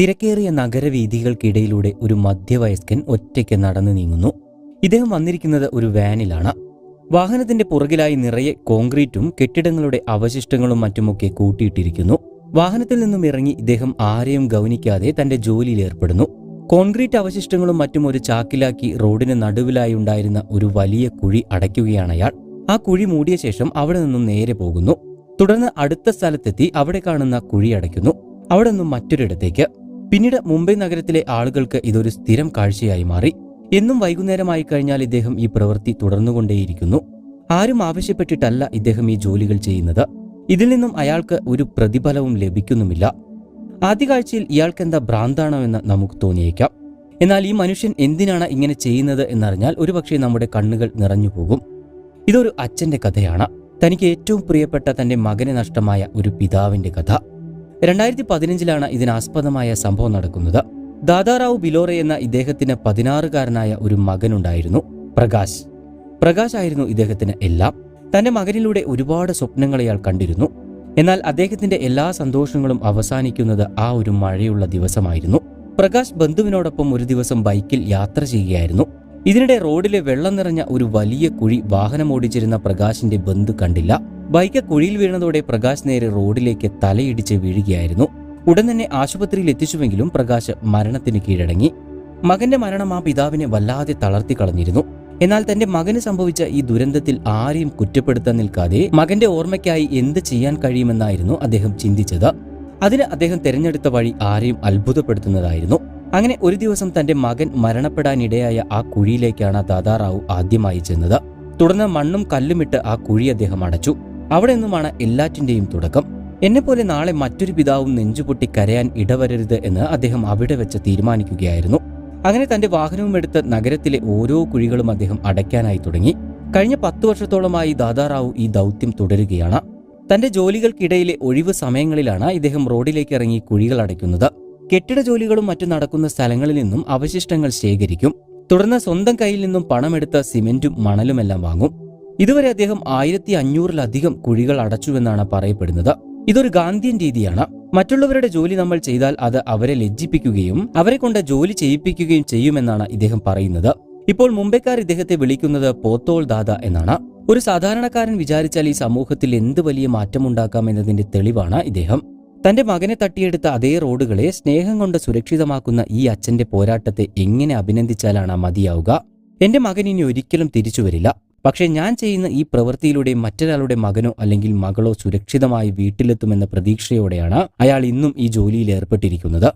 തിരക്കേറിയ നഗരവീഥികൾക്കിടയിലൂടെ ഒരു മധ്യവയസ്കൻ ഒറ്റയ്ക്ക് നടന്നു നീങ്ങുന്നു. ഇദ്ദേഹം വന്നിരിക്കുന്നത് ഒരു വാനിലാണ്. വാഹനത്തിന്റെ പുറകിലായി നിറയെ കോൺക്രീറ്റും കെട്ടിടങ്ങളുടെ അവശിഷ്ടങ്ങളും മറ്റുമൊക്കെ കൂട്ടിയിട്ടിരിക്കുന്നു. വാഹനത്തിൽ നിന്നും ഇറങ്ങി ഇദ്ദേഹം ആരെയും ഗൗനിക്കാതെ തന്റെ ജോലിയിൽ ഏർപ്പെടുന്നു. കോൺക്രീറ്റ് അവശിഷ്ടങ്ങളും മറ്റും ഒരു ചാക്കിലാക്കി റോഡിന് നടുവിലായി ഉണ്ടായിരുന്ന ഒരു വലിയ കുഴി അടയ്ക്കുകയാണ് അയാൾ. ആ കുഴി മൂടിയ ശേഷം അവിടെ നിന്നും നേരെ പോകുന്നു. തുടർന്ന് അടുത്ത സ്ഥലത്തെത്തി അവിടെ കാണുന്ന കുഴി അടയ്ക്കുന്നു. അവിടെ നിന്നും മറ്റൊരിടത്തേക്ക്. പിന്നീട് മുംബൈ നഗരത്തിലെ ആളുകൾക്ക് ഇതൊരു സ്ഥിരം കാഴ്ചയായി മാറി. എന്നും വൈകുന്നേരമായി കഴിഞ്ഞാൽ ഇദ്ദേഹം ഈ പ്രവൃത്തി തുടർന്നുകൊണ്ടേയിരിക്കുന്നു. ആരും ആവശ്യപ്പെട്ടിട്ടല്ല ഇദ്ദേഹം ഈ ജോലികൾ ചെയ്യുന്നത്. ഇതിൽ നിന്നും അയാൾക്ക് ഒരു പ്രതിഫലവും ലഭിക്കുന്നുമില്ല. ആദ്യ കാഴ്ചയിൽ ഇയാൾക്കെന്താ ഭ്രാന്താണോ എന്ന് നമുക്ക് തോന്നിയേക്കാം. എന്നാൽ ഈ മനുഷ്യൻ എന്തിനാണ് ഇങ്ങനെ ചെയ്യുന്നത് എന്നറിഞ്ഞാൽ ഒരുപക്ഷെ നമ്മുടെ കണ്ണുകൾ നിറഞ്ഞു പോകും. ഇതൊരു അച്ഛന്റെ കഥയാണ്. തനിക്ക് ഏറ്റവും പ്രിയപ്പെട്ട തന്റെ മകനെ നഷ്ടമായ ഒരു പിതാവിന്റെ കഥ. രണ്ടായിരത്തി പതിനഞ്ചിലാണ് ഇതിനാസ്പദമായ സംഭവം നടക്കുന്നത്. ദാദാറാവു ബിലോറെ എന്ന ഇദ്ദേഹത്തിന് പതിനാറുകാരനായ ഒരു മകനുണ്ടായിരുന്നു പ്രകാശ്. പ്രകാശ് ആയിരുന്നു ഇദ്ദേഹത്തിന് എല്ലാം. തന്റെ മകനിലൂടെ ഒരുപാട് സ്വപ്നങ്ങൾ അയാൾ കണ്ടിരുന്നു. എന്നാൽ അദ്ദേഹത്തിന്റെ എല്ലാ സന്തോഷങ്ങളും അവസാനിക്കുന്നത് ആ ഒരു മഴയുള്ള ദിവസമായിരുന്നു. പ്രകാശ് ബന്ധുവിനോടൊപ്പം ഒരു ദിവസം ബൈക്കിൽ യാത്ര ചെയ്യുകയായിരുന്നു. ഇതിനിടെ റോഡിലെ വെള്ളം നിറഞ്ഞ ഒരു വലിയ കുഴി വാഹനം ഓടിച്ചിരുന്ന പ്രകാശിന്റെ ബന്ധു കണ്ടില്ല. ബൈക്ക് കുഴിയിൽ വീണതോടെ പ്രകാശ് നേരെ റോഡിലേക്ക് തലയിടിച്ച് വീഴുകയായിരുന്നു. ഉടൻ തന്നെ ആശുപത്രിയിൽ എത്തിച്ചുവെങ്കിലും പ്രകാശ് മരണത്തിന് കീഴടങ്ങി. മകന്റെ മരണം ആ പിതാവിനെ വല്ലാതെ തളർത്തി കളഞ്ഞിരുന്നു. എന്നാൽ തന്റെ മകന് സംഭവിച്ച ഈ ദുരന്തത്തിൽ ആരെയും കുറ്റപ്പെടുത്താൻ നിൽക്കാതെ മകന്റെ ഓർമ്മയ്ക്കായി എന്ത് ചെയ്യാൻ കഴിയുമെന്നായിരുന്നു അദ്ദേഹം ചിന്തിച്ചത്. അതിന് അദ്ദേഹം തിരഞ്ഞെടുത്ത വഴി ആരെയും അത്ഭുതപ്പെടുത്തുന്നതായിരുന്നു. അങ്ങനെ ഒരു ദിവസം തന്റെ മകൻ മരണപ്പെടാനിടയായ ആ കുഴിയിലേക്കാണ് ദാദാറാവു ആദ്യമായി ചെന്നത്. തുടർന്ന് മണ്ണും കല്ലുമിട്ട് ആ കുഴി അദ്ദേഹം അടച്ചു. അവിടെ നിന്നുമാണ് എല്ലാറ്റിന്റെയും തുടക്കം. എന്നെപ്പോലെ നാളെ മറ്റൊരു പിതാവും നെഞ്ചുപൊട്ടി കരയാൻ ഇടവരരുത് എന്ന് അദ്ദേഹം അവിടെ വെച്ച് തീരുമാനിക്കുകയായിരുന്നു. അങ്ങനെ തന്റെ വാഹനവും എടുത്ത് നഗരത്തിലെ ഓരോ കുഴികളും അദ്ദേഹം അടയ്ക്കാനായി തുടങ്ങി. കഴിഞ്ഞ പത്തു വർഷത്തോളമായി ദാദാറാവു ഈ ദൗത്യം തുടരുകയാണ്. തന്റെ ജോലികൾക്കിടയിലെ ഒഴിവ് സമയങ്ങളിലാണ് ഇദ്ദേഹം റോഡിലേക്ക് ഇറങ്ങി കുഴികൾ അടയ്ക്കുന്നത്. കെട്ടിട ജോലികളും മറ്റു നടക്കുന്ന സ്ഥലങ്ങളിൽ നിന്നും അവശിഷ്ടങ്ങൾ ശേഖരിക്കും. തുടർന്ന് സ്വന്തം കയ്യിൽ നിന്നും പണമെടുത്ത് സിമെന്റും മണലുമെല്ലാം വാങ്ങും. ഇതുവരെ അദ്ദേഹം ആയിരത്തി അഞ്ഞൂറിലധികം കുഴികൾ അടച്ചുവെന്നാണ് പറയപ്പെടുന്നത്. ഇതൊരു ഗാന്ധിയൻ രീതിയാണ്. മറ്റുള്ളവരുടെ ജോലി നമ്മൾ ചെയ്താൽ അത് അവരെ ലജ്ജിപ്പിക്കുകയും അവരെ കൊണ്ട് ജോലി ചെയ്യിപ്പിക്കുകയും ചെയ്യുമെന്നാണ് ഇദ്ദേഹം പറയുന്നത്. ഇപ്പോൾ മുംബൈക്കാർ ഇദ്ദേഹത്തെ വിളിക്കുന്നത് പോത്തോൾ ദാദ എന്നാണ്. ഒരു സാധാരണക്കാരൻ വിചാരിച്ചാൽ ഈ സമൂഹത്തിൽ എന്ത് വലിയ മാറ്റമുണ്ടാക്കാം എന്നതിന്റെ തെളിവാണ് ഇദ്ദേഹം. തന്റെ മകനെ തട്ടിയെടുത്ത അതേ റോഡുകളെ സ്നേഹം കൊണ്ട് സുരക്ഷിതമാക്കുന്ന ഈ അച്ഛന്റെ പോരാട്ടത്തെ എങ്ങനെ അഭിനന്ദിച്ചാലാണ് മതിയാവുക? എന്റെ മകൻ ഇനി ഒരിക്കലും തിരിച്ചു വരില്ല പക്ഷേ ഞാൻ ചെയ്യുന്ന ഈ പ്രവൃത്തിയിലൂടെ മറ്റൊരാളുടെ മകനോ അല്ലെങ്കിൽ മകളോ സുരക്ഷിതമായി വീട്ടിലെത്തുമെന്ന പ്രതീക്ഷയോടെയാണ് അയാൾ ഇന്നും ഈ ജോലിയിൽ ഏർപ്പെട്ടിരിക്കുന്നത്.